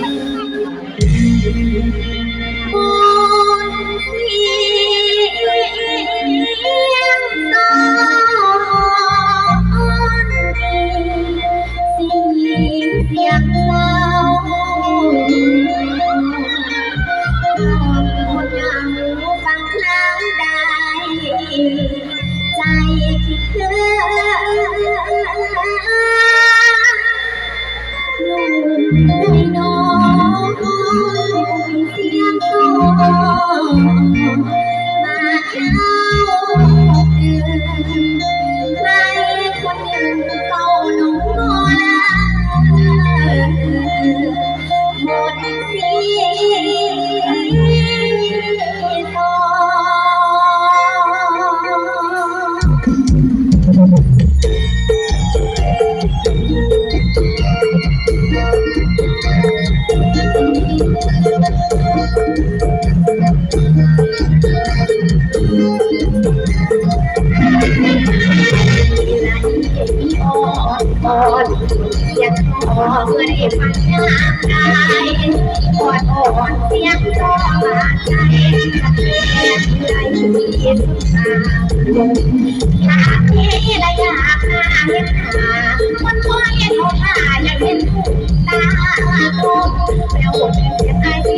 Thank you. เมื่อได้ฟันื้อหาอ่อนเจ้าใจสักเพียงใดตาอยากที่ระยะหน้าห็หาคนวยเขาหาอยากเห็นผู้ตาตรงแล้วหมดเสีย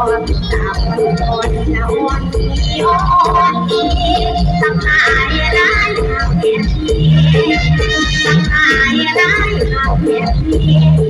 อนตาคนคนละคนที่อ่อนที่สังหายร้ายาเก็บงสังหายร้ายาเก็บง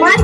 Más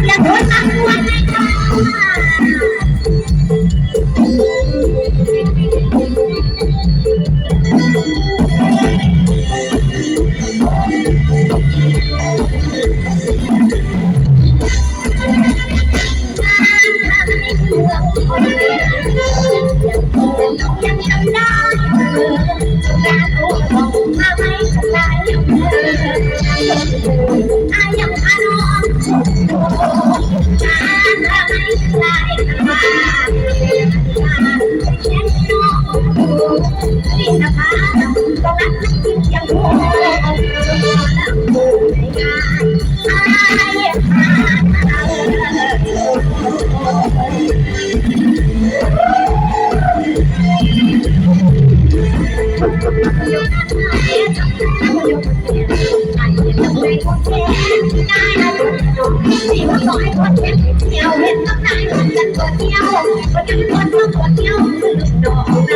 เที่ยวเห็นตั้งนานมันจะตัวเที่ยวมันจะตัวเที่ยวคือดอก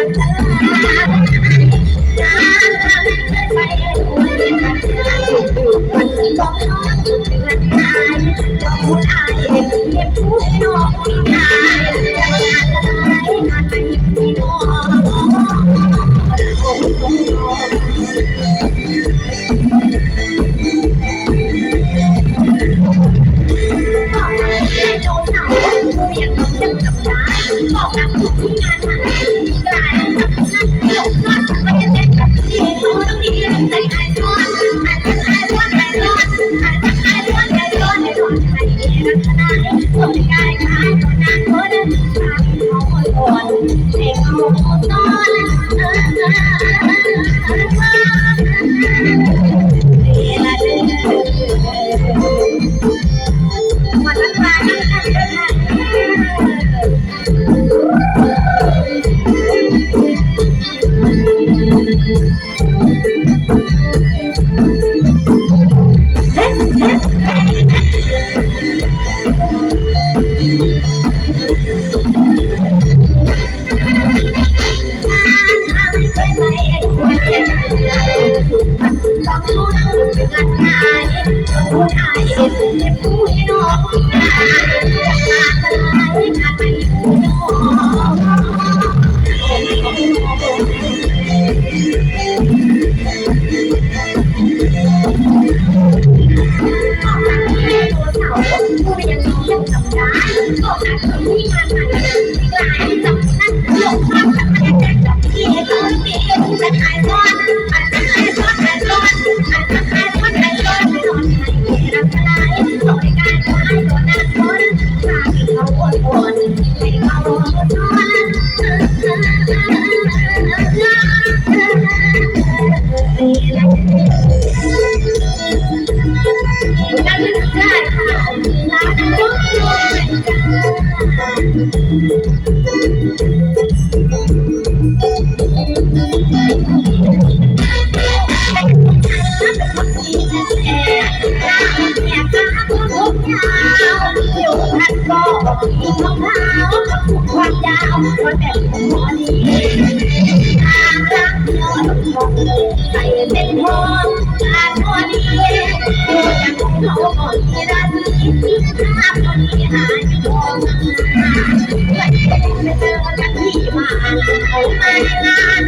Thank you. Thank you.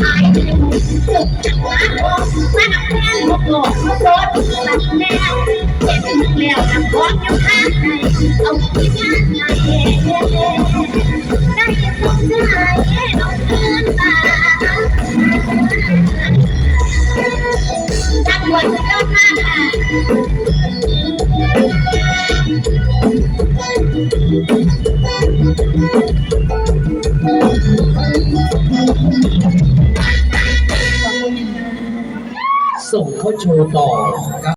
ส่ส่งเข้าโชว์ต่อ